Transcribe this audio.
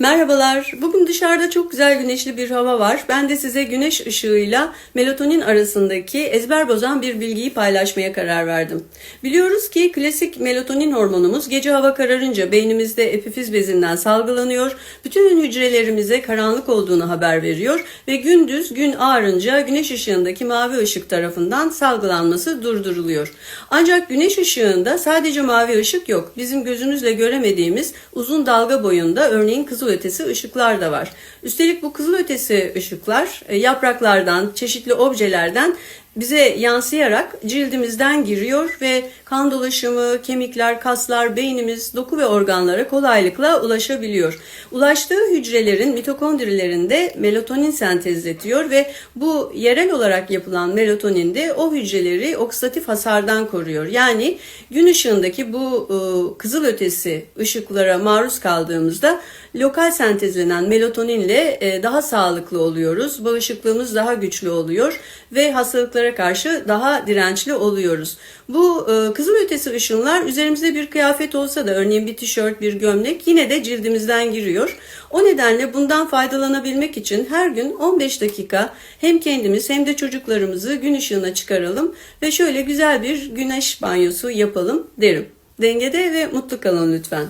Merhabalar. Bugün dışarıda çok güzel güneşli bir hava var. Ben de size güneş ışığıyla melatonin arasındaki ezber bozan bir bilgiyi paylaşmaya karar verdim. Biliyoruz ki klasik melatonin hormonumuz gece hava kararınca beynimizde epifiz bezinden salgılanıyor. Bütün hücrelerimize karanlık olduğunu haber veriyor ve gündüz gün ağarınca güneş ışığındaki mavi ışık tarafından salgılanması durduruluyor. Ancak güneş ışığında sadece mavi ışık yok. Bizim gözümüzle göremediğimiz uzun dalga boyunda örneğin kızıl ötesi ışıklar da var. Üstelik bu kızıl ötesi ışıklar e, yapraklardan, çeşitli objelerden bize yansıyarak cildimizden giriyor ve kan dolaşımı, kemikler, kaslar, beynimiz, doku ve organlara kolaylıkla ulaşabiliyor. Ulaştığı hücrelerin mitokondrilerinde melatonin sentezletiyor ve bu yerel olarak yapılan melatonin de o hücreleri oksidatif hasardan koruyor. Yani gün ışığındaki bu e, kızıl ötesi ışıklara maruz kaldığımızda lokal sentezlenen melatoninle e, daha sağlıklı oluyoruz. Bağışıklığımız daha güçlü oluyor ve hastalıklara karşı daha dirençli oluyoruz. Bu e, kızıl ötesi ışınlar üzerimizde bir kıyafet olsa da örneğin bir tişört, bir gömlek yine de cildimizden giriyor. O nedenle bundan faydalanabilmek için her gün 15 dakika hem kendimiz hem de çocuklarımızı gün ışığına çıkaralım ve şöyle güzel bir güneş banyosu yapalım derim. Dengede ve mutlu kalın lütfen.